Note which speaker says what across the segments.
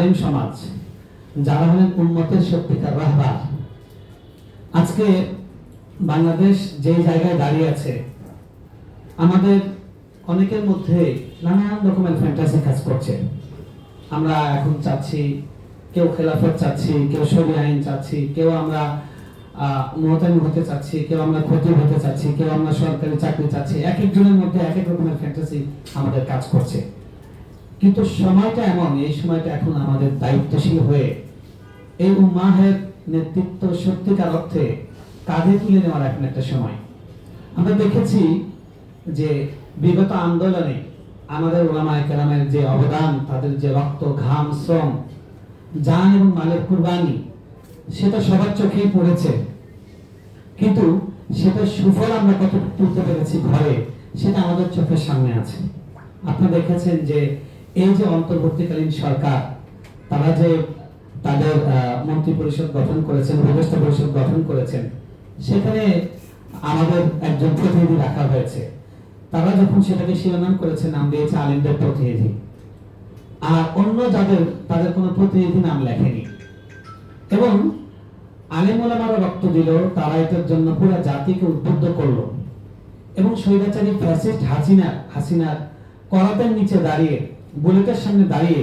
Speaker 1: আলেম সমাজ যারা হলেন উন্মতের সত্যিকার রাহবার আজকে বাংলাদেশ যে জায়গায় দাঁড়িয়ে আছে, আমাদের অনেকের মধ্যে নানান রকমের ফ্যান্টাসি কাজ করছে। আমরা এখন চাচ্ছি, কেউ খেলাফত চাচ্ছি, কেউ সরি আইন চাচ্ছি, কেউ আমরা মোহতামি হতে চাচ্ছি, কেউ আমরা ক্ষতি হতে চাচ্ছি, কেউ আমরা সরকারি চাকরি চাচ্ছি, এক একজনের মধ্যে এক এক রকমের ফ্যান্টাসি আমাদের কাজ করছে। কিন্তু সময়টা এমন, এই সময়টা এখন আমাদের দায়িত্বশীল হয়ে এই উম্মাহের নেতৃত্ব সত্যিকার অর্থে কাঁধে তুলে নেওয়ার এখন একটা সময়। আমরা দেখেছি যে বিগত আন্দোলনে আমাদের ওলামায় কেরামের যে অবদান, তাদের যে রক্ত, ঘাম, শ্রম, জান এবং মালের কুরবানি, সেটা সবার চোখেই পড়েছে। কিন্তু সেটা সুফল আমরা কত তুলতে পেরেছি ঘরে, সেটা আমাদের চোখের সামনে আছে। আপনারা দেখেছেন যে এই যে অন্তর্বর্তীকালীন সরকার, তারা যে তাদের মন্ত্রী পরিষদ গঠন করেছেন, উপদেষ্টা পরিষদ গঠন করেছেন, সেখানে আমাদের একজন প্রতিনিধি রাখা হয়েছে। তারা যখন সেটাকে শিরোনাম করেছে, নাম দিয়েছে আলিমদের প্রতিনিধি। আর অন্য যাদের, তাদের কোনো প্রতিনিধি নাম লেখেনি। এবং আলেম ওলামারা রক্ত দিল, তারা এটার জন্য পুরো জাতিকে উদ্বুদ্ধ করল। এবং স্বৈরাচারী ফ্যাসিস্ট হাসিনা হাসিনার করাতের নিচে দাঁড়িয়ে বুলেটের সামনে দাঁড়িয়ে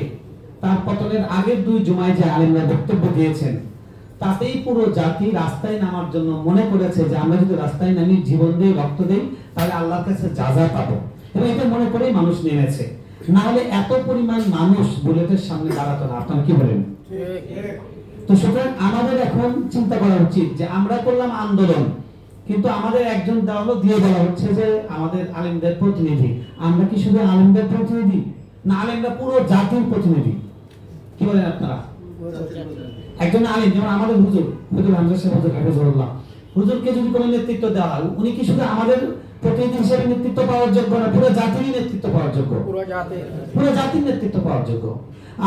Speaker 1: তার পতনের আগের দুই জুমায় যে আলেমরা বক্তব্য দিয়েছেন, তাতেই পুরো জাতি রাস্তায় নামার জন্য মনে করেছে যে আমরা যদি রাস্তায় নামি, জীবন দিয়ে রক্ত দেই, তাহলে আল্লাহর কাছে যাজা পাবো। এবং এটা মনে করেই মানুষ নেমেছে। না হলে এত পরিমাণ মানুষ বুলেটের সামনে দাঁড়াতো না। আপনারা কি বলেন? তো সুতরাং আমাদের এখন চিন্তা করা উচিত যে আমরা করলাম আন্দোলন, কিন্তু আমাদের একজন দেওয়ালো দিয়ে দেওয়া হচ্ছে যে আমাদের আলেমদের প্রতিনিধি। আমরা কি শুধু আলেমদের প্রতিনিধি? না আলেমরা পুরো জাতির প্রতিনিধি। কি বলেন আপনারা? একজন আলেম যেমন আমাদের হুজুর হুজুর হামজা সাহেব হুজুর হাফিজুল্লাহ হুজুরকে যদি কোনো নেতৃত্ব দেওয়া হয় উনি কি শুধু আমাদের প্রতিনিধি হিসেবে নেতৃত্ব পাওয়ার যোগ্য না পুরো জাতিরই নেতৃত্ব পাওয়ার যোগ্য?
Speaker 2: পুরো
Speaker 1: জাতির নেতৃত্ব পাওয়ার যোগ্য।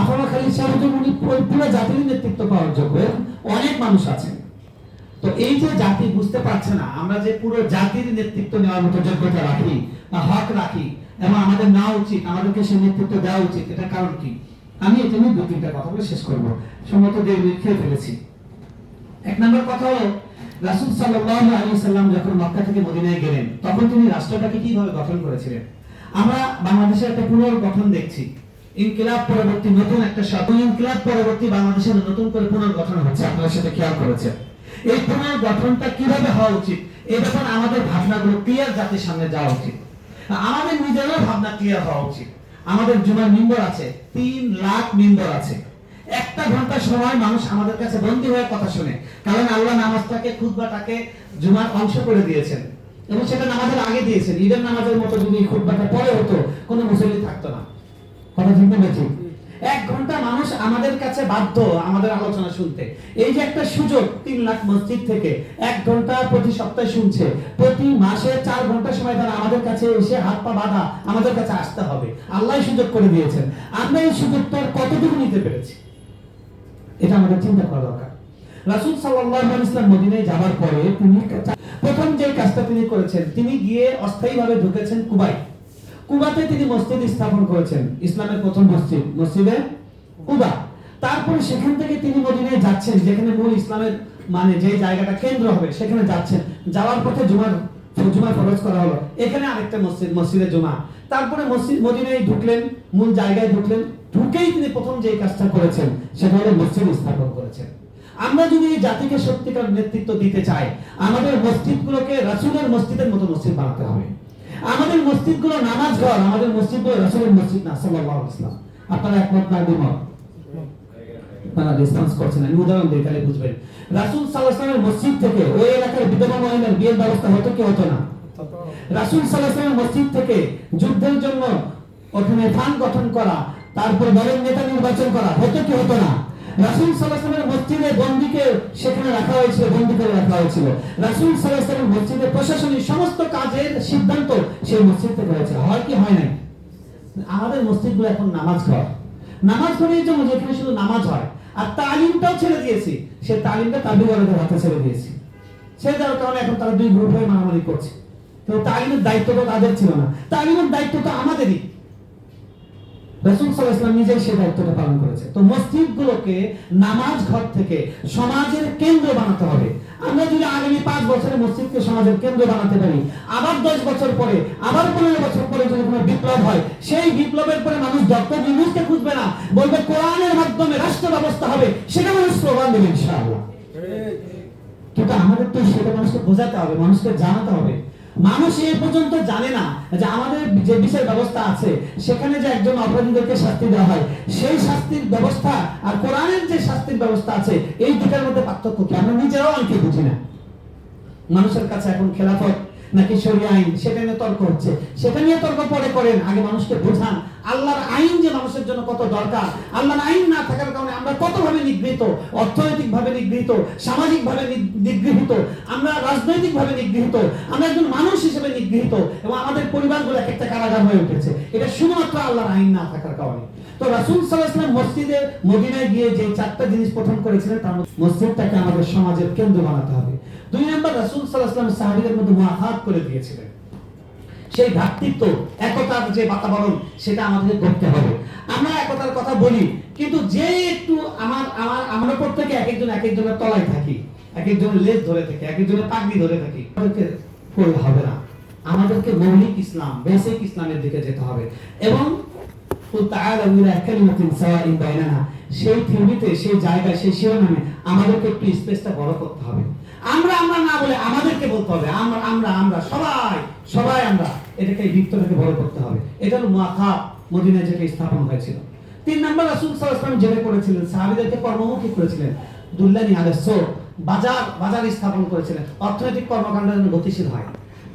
Speaker 1: আফামা খালিদ সাহেব উনি পুরো জাতির নেতৃত্ব পাওয়ার যোগ্য। অনেক মানুষ আছেন। তো এই যে জাতি বুঝতে পারছে না আমরা যে পুরো জাতির নেতৃত্ব নেওয়ার মতো যোগ্যতা রাখি বা হক রাখি এবং আমাদের নেওয়া উচিত, আমাদেরকে সে নেতৃত্ব দেওয়া উচিত এটা কারণ কি? আমি এটা নিয়ে দু তিনটা কথা বলে শেষ করব। সম্মত দেড় মিনিট খেয়ে ফেলেছি। এক নম্বর কথা হলো, রাসূল সাল্লাল্লাহু আলাইহি সাল্লাম যখন মক্কা থেকে মদিনায় গেলেন, তখন তিনি রাষ্ট্রটাকে কীভাবে গঠন করেছিলেন? আমরা বাংলাদেশের একটা পুনর্গঠন দেখছি। ইনকিলাব পরবর্তী নতুন একটা শব্দ ইনকিলাব পরবর্তী বাংলাদেশের নতুন করে পুনর্গঠন হচ্ছে আপনারা সেটা খেয়াল করেছেন। এই পুনর্গঠনটা কীভাবে হওয়া উচিত? এই ব্যাপারে আমাদের ভাবনাগুলো ক্লিয়ার জাতির সামনে যাওয়া উচিত। আমাদের নিজেরা ভাবনা ক্লিয়ার হওয়া উচিত। আমাদের জুমার মেম্বার আছে, তিন লাখ মেম্বার আছে। একটা ঘণ্টা সময় মানুষ আমাদের কাছে বন্দী হয়ে কথা শুনে, কারণ আল্লাহ নামাজটাকে, খুতবাটাকে জুমার অংশ করে দিয়েছেন। এবং সেটা নামাজের আগে দিয়েছেন। ঈদের নামাজের মতো যদি খুতবাটা পরে হতো, কোনো মুসলিম থাকতো না। কথা ঠিক না ঠিক এক ঘণ্টা মানুষ আমাদের কাছে বাধ্য আমাদের আলোচনা শুনতে। এই যে একটা সুযোগ তিন লাখ মসজিদ থেকে এক ঘণ্টা প্রতি সপ্তাহে শুনছে। প্রতি মাসে চার ঘণ্টা সময় তারা আমাদের কাছে এসে হাত পা বাঁধা আমাদের কাছে আসতে হবে। আল্লাহ সুযোগ করে দিয়েছেন। আমরা এই সুযোগটা কতটুকু নিতে পেরেছি? এটা আমাদের চিন্তা করা দরকার। রাসূল আলাইহি ইসলাম মদিনায় যাবার পরে তিনি প্রথম যে কাজটা তিনি করেছেন, তিনি গিয়ে অস্থায়ীভাবে ঢুকেছেন কুবাই কুবাতে তিনি মসজিদ স্থাপন করেছেন, ইসলামের প্রথম মসজিদ, মসজিদে কুবা। তারপরে সেখান থেকে তিনি মদিনায় যাচ্ছেন, যেখানে মূল ইসলামের মানে যে জায়গাটা, কেন্দ্র হবে, সেখানে যাচ্ছেন। যাওয়ার পথে জুমার জুমা ফরজ করা হলো। এখানে আরেকটা মসজিদ, মসজিদে জুমা। তারপরে মসজিদ, মদিনায় ঢুকলেন, মূল জায়গায় ঢুকলেন, ঢুকেই তিনি প্রথম যে কাজটা করেছেন, সেটা হলো মসজিদ স্থাপন করেছেন। আমরা যদি এই জাতিকে সত্যিকার নেতৃত্ব দিতে চাই, আমাদের মসজিদগুলোকে রাসূলের মসজিদের মতো মসজিদ বানাতে হবে। আমাদের মসজিদগুলো নামাজ ঘর, আমাদের মসজিদগুলো রাসূলের মসজিদ না, সাল্লাল্লাহু আলাইহি ওয়াসাল্লাম। আপনারা একমত না দ্বিমত আপনারা করছেন আমি উদাহরণ দিই তাহলে বুঝবেন। রাসূল ওয়াসাল্লামের মসজিদ থেকে ওই এলাকার বিধবা মহিলার বিয়ের ব্যবস্থা হতো কি হতো না? রাসূল ওয়াসাল্লামের মসজিদ থেকে যুদ্ধের জন্য ওখানে ফান্ড গঠন করা, তারপর দলের নেতা নির্বাচন করা, হতো কি হতো না? রাসূল ওয়াসাল্লামের মসজিদে বন্দীকে সেখানে রাখা হয়েছিল, বন্দী করে রাখা হয়েছিল। রাসূল ওয়াসাল্লামের মসজিদে প্রশাসনিক সমস্ত কাজের সিদ্ধান্ত সেই মসজিদ থেকে হয়েছে। হয় কি, হয় নাই? আমাদের মসজিদগুলো এখন নামাজ ঘর। নামাজ ঘরের জন্য যেখানে শুধু নামাজ হয়, আর তালিমটাও ছেড়ে দিয়েছি। সে তালিমটা তাবিগরদের হাতে ছেড়ে দিয়েছি। ছেড়ে দেওয়ার কারণে এখন তারা দুই গ্রুপ হয়ে মারামারি করছে। তো তালিমের দায়িত্ব তো তাদের ছিল না। তালিমের দায়িত্ব তো আমাদেরই। রসুল সাল্লাহাম নিজেই সে দায়িত্বটা পালন করেছে তো মসজিদগুলোকে নামাজ ঘর থেকে সমাজের কেন্দ্র বানাতে হবে। আমরা যদি আগামী পাঁচ বছরে মসজিদকে সমাজের কেন্দ্র বানাতে পারি আবার দশ বছর পরে আবার পনেরো বছর পরে যদি কোনো বিপ্লব হয় সেই বিপ্লবের পরে মানুষ ডক্টর ইউনুসকে খুঁজবে না বলবে কোরআনের মাধ্যমে রাষ্ট্র ব্যবস্থা হবে সেটা মানুষ স্লোগান দেবে ইনশাআল্লাহ। কিন্তু আমাদের তো সেটা মানুষকে বোঝাতে হবে মানুষকে জানাতে হবে। মানুষ এ পর্যন্ত জানে না যে আমাদের যে বিচার ব্যবস্থা আছে, সেখানে যে একজন অপরাধীদেরকে শাস্তি দেওয়া হয়, সেই শাস্তির ব্যবস্থা আর কোরআনের যে শাস্তির ব্যবস্থা আছে, এই দুটার মধ্যে পার্থক্য কি? আমরা নিজেরাও অনেকে বুঝি না। মানুষের কাছে এখন খেলাফত নাকি সরিয়ে আইন, সেটা নিয়ে তর্ক হচ্ছে। সেটা নিয়ে তর্ক পরে করেন, আগে মানুষকে বোঝান আল্লাহর আইন যে মানুষের জন্য কত দরকার, আল্লাহর আইন না থাকার কারণে আমরা কতভাবে নিগৃহীত অর্থনৈতিক ভাবে নিগৃহীত সামাজিক ভাবে নিগৃহীত, আমরা রাজনৈতিক ভাবে নিগৃহীত, আমরা একজন মানুষ হিসেবে নিগৃহীত এবং আমাদের পরিবারগুলো এক একটা কারাগার হয়ে উঠেছে। এটা শুধুমাত্র আল্লাহর আইন না থাকার কারণে। তো রাসুল সাল্লাহাম মসজিদে, মদিনায় গিয়ে যে চারটা জিনিস প্রথম করেছিলেন, তার মসজিদটাকে আমাদের সমাজের কেন্দ্র বানাতে হবে। দুই নম্বর রাসুল সাল্লাহাম সাহাবিদের মধ্যে মহাহাত করে দিয়েছিলেন। সেই ভ্রাতৃত্ব, একতার যে বাতাবরণ, সেটা আমাদের করতে হবে। আমরা একতার কথা বলি, কিন্তু যে একটু আমার আমার, আমরা প্রত্যেকে এক একজন এক একজনের তলায় থাকি এক একজনের লেজ ধরে থাকি এক একজনের পাগড়ি ধরে থাকি করলে হবে না। আমাদেরকে মৌলিক ইসলাম, বেসিক ইসলামের দিকে যেতে হবে। এবং সেই থিওরিতে, সেই জায়গায়, সেই শিরোনামে আমাদেরকে একটু স্পেসটা বড় করতে হবে। আমরা আমরা না বলে আমাদেরকে বলতে হবে। আমরা আমরা আমরা, সবাই সবাই আমরা। এটাকে এই বৃত্তটাকে বড় করতে হবে। এটা হলো মাথা মদিনায় যেটা স্থাপন হয়েছিল। তিন নম্বর রাসূল আলাইহি জেনে করেছিলেন সাহাবীদেরকে কর্মমুখী করেছিলেন, দুল্লানি আলাইহিস বাজার বাজার স্থাপন করেছিলেন। অর্থনৈতিক কর্মকাণ্ড যেন গতিশীল হয়।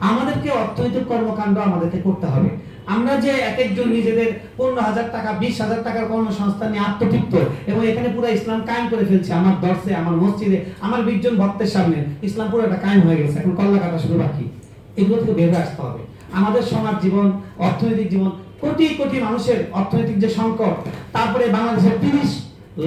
Speaker 1: আমাদেরকে অর্থনৈতিক কর্মকাণ্ড আমাদেরকে করতে হবে। আমরা যে এক একজন নিজেদের পনেরো হাজার টাকা, বিশ হাজার টাকার কর্মসংস্থান নিয়ে আত্মতৃপ্ত এবং এখানে পুরো ইসলাম কায়েম করে ফেলছে, আমার দর্শে, আমার মসজিদে, আমার বিশজন ভক্তের সামনে, ইসলাম পুরো একটা কায়েম হয়ে গেছে, এখন কল্লা কাটা শুধু বাকি। এগুলো থেকে বের আসতে হবে। আমাদের সমাজ জীবন, অর্থনৈতিক জীবন, কোটি কোটি মানুষের অর্থনৈতিক যে সংকট, তারপরে বাংলাদেশের তিরিশ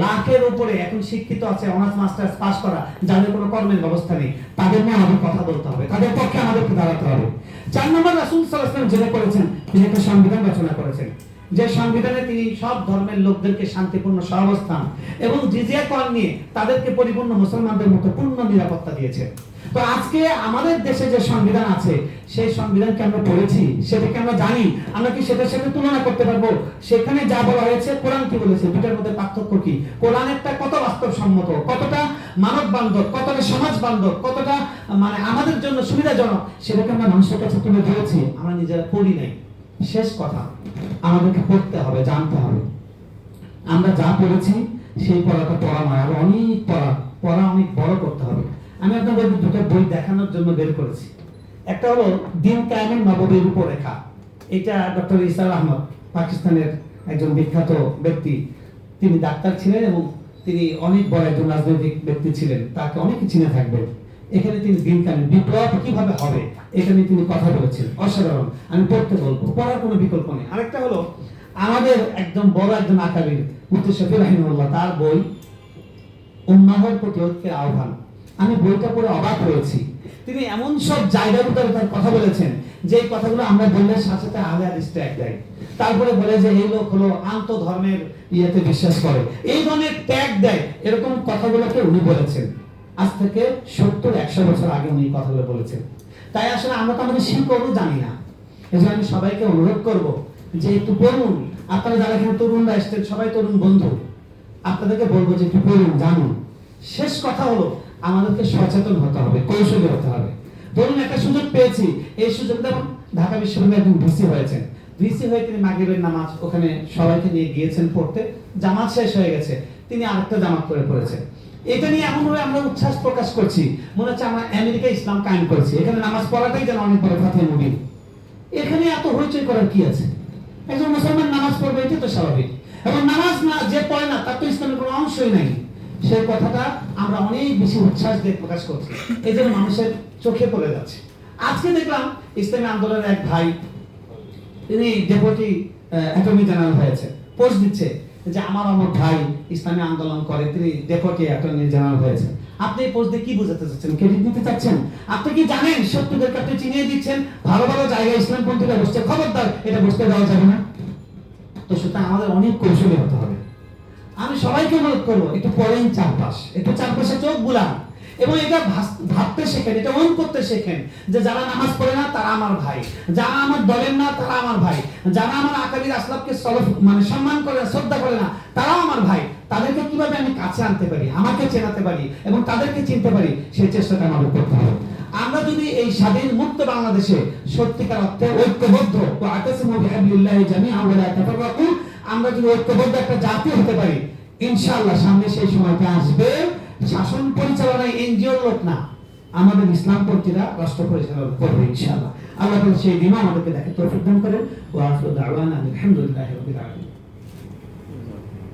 Speaker 1: লাখের উপরে এখন শিক্ষিত আছে, অনার্স, মাস্টার্স পাস করা, যাদের কোনো কর্মের ব্যবস্থা নেই, তাদের নিয়ে আমাদের কথা বলতে হবে, তাদের পক্ষে আমাদেরকে দাঁড়াতে হবে। চার নম্বর রাসুল সাল্লাহাম যেটা করেছেন তিনি একটা সংবিধান রচনা করেছেন, যে সংবিধানে তিনি সব ধর্মের লোকদেরকে শান্তিপূর্ণ সহাবস্থান এবং জিজিয়া কর নিয়ে তাদেরকে পরিপূর্ণ মুসলমানদের মতো পূর্ণ নিরাপত্তা দিয়েছেন। তো আজকে আমাদের দেশে যে সংবিধান আছে, সেই সংবিধানকে আমরা পড়েছি, সেটাকে আমরা জানি। আমরা কি সেটার সাথে তুলনা করতে পারব? সেখানে যা বলা হয়েছে, কোরআন কি বলেছে? দুটার মধ্যে পার্থক্য কি? কোরআনেরটা কত বাস্তবসম্মত? কতটা মানব বান্ধব কতটা সমাজ বান্ধব কতটা মানে আমাদের জন্য সুবিধাজনক, সেটাকে আমরা মানুষের কাছে তুলে ধরেছি। আমরা নিজেরা পড়ি নাই। শেষ কথা, আমাদেরকে পড়তে হবে, জানতে হবে। আমরা যা পড়েছি, সেই পড়াটা পড়া নয় আরও অনেক পড়া পড়া অনেক বড় করতে হবে। আমি আপনাদের দুটো বই দেখানোর জন্য বের করেছি। একটা হলো দিন কায়েমের নববীর রূপরেখা। এটা ডক্টর ইসার আহমদ, পাকিস্তানের একজন বিখ্যাত ব্যক্তি। তিনি ডাক্তার ছিলেন এবং তিনি অনেক বড় একজন রাজনৈতিক ব্যক্তি ছিলেন। তাকে অনেকে চিনে থাকবেন এখানে তিনি দিন কায়েম বিপ্লব কীভাবে হবে, এটা নিয়ে তিনি কথা বলেছেন। অসাধারণ। আমি পড়তে বলব, পড়ার কোনো বিকল্প নেই। আরেকটা হলো, আমাদের একদম বড় একজন আকাবির, মুফতি শফি রাহিমুল্লাহ তার বই উম্মাহর প্রতি ঐক্যের আহ্বান। আমি বইটা পড়ে অবাক হয়েছি। তিনি এমন সব জায়গার উপরে তার কথা বলেছেন, যে কথাগুলো আমরা বললে সাথে সাথে হাদিস ট্যাগ দেয়। তারপরে বলে যে এই লোক হলো আন্ত ধর্মের ইয়েতে বিশ্বাস করে। এই ধরনের ট্যাগ দেয়, এরকম কথাগুলোকে উনি বলেছেন। আজ থেকে সত্তর, একশো বছর আগে উনি কথাগুলো বলেছেন। তাই আসলে আমরা তো আমাদের শিকড়ও জানি না। এই জন্য আমি সবাইকে অনুরোধ করব যে একটু পড়ুন। আপনারা যারা এখানে তরুণরা এসছেন, সবাই তরুণ বন্ধু। আপনাদেরকে বলব যে একটু পড়ুন, জানুন। শেষ কথা হলো আমাদেরকে সচেতন হতে হবে, কৌশলী হতে হবে। ধরুন একটা সুযোগ পেয়েছি, এই সুযোগ যেমন ঢাকা বিশ্ববিদ্যালয়ে একজন ভিসি হয়েছেন। ভিসি হয়ে তিনি মাগরিবের নামাজ ওখানে সবাইকে নিয়ে গিয়েছেন পড়তে। জামাত শেষ হয়ে গেছে, তিনি আরেকটা জামাত করে পড়েছেন। এটা নিয়ে এমন ভাবে আমরা উচ্ছ্বাস প্রকাশ করছি, মনে হচ্ছে আমরা আমেরিকা ইসলাম কায়েম করছি, এখানে নামাজ পড়াটাই যেন অনেক বড় ফাতে মুভি এখানে এত হইচই করার কি আছে? একজন মুসলমান নামাজ পড়বে, এটাই তো স্বাভাবিক। এবং নামাজ না, যে পড়ে না, তার তো ইসলামের কোনো অংশই নাই। সেই কথাটা আমরা অনেক বেশি উচ্ছ্বাস দিয়ে প্রকাশ করছি। এই জন্য মানুষের চোখে পড়ে যাচ্ছে। আজকে দেখলাম ইসলামী আন্দোলনের এক ভাই, তিনি ডেপুটি অ্যাটর্নি জেনারেল হয়েছে। পোস্ট দিচ্ছে যে আমার আমার ভাই ইসলামী আন্দোলন করে, তিনি ডেপুটি অ্যাটর্নি জেনারেল হয়েছে। আপনি এই পোস্ট দিয়ে কি বোঝাতে চাচ্ছেন? ক্রেডিট নিতে চাচ্ছেন? আপনি কি জানেন শত্রুদেরকে আপনি চিনিয়ে দিচ্ছেন? ভালো ভালো জায়গায় ইসলাম পন্থীরা বসছে। খবরদার, এটা বসতে দেওয়া যাবে না। তো সুতরাং আমাদের অনেক কৌশলী হতে হবে। আমি সবাইকে অনুরোধ করব, একটু পড়েন চারপাশ, একটু চারপাশে চোখ বুলান। এবং এটা ভাবতে শেখেন, এটা অন করতে শেখেন যে যারা নামাজ পড়ে না, তারা আমার ভাই। যারা আমার দলের না, তারা আমার ভাই। যারা আমার আকাবির আসলাফকে সলফ মানে সম্মান করে না, শ্রদ্ধা করে না, তারাও আমার ভাই। তাদেরকে কীভাবে আমি কাছে আনতে পারি, আমাকে চেনাতে পারি, এবং তাদেরকে চিনতে পারি, সেই চেষ্টাটা আমাদের করতে হবে। আমরা যদি এই স্বাধীন মুক্ত বাংলাদেশে সত্যিকার অর্থে ঐক্যবদ্ধ ও জামিআন ওয়া লা তাফাররাকু আমরা যদি ঐক্যবদ্ধ একটা জাতি হতে পারি, ইনশাআল্লাহ সামনে সেই সময়টা আসবে। শাসন পরিচালনায় এনজিওর লোক না, আমাদের ইসলামপন্থীরা রাষ্ট্র পরিচালনা করবে ইনশাআল্লাহ। আল্লাহ সেই দিনও আমাদেরকে দেখে তৌফিক দান করেন। ওয়া আখিরু দাওয়ানা আলহামদুলিল্লাহি রাব্বিল আলামিন।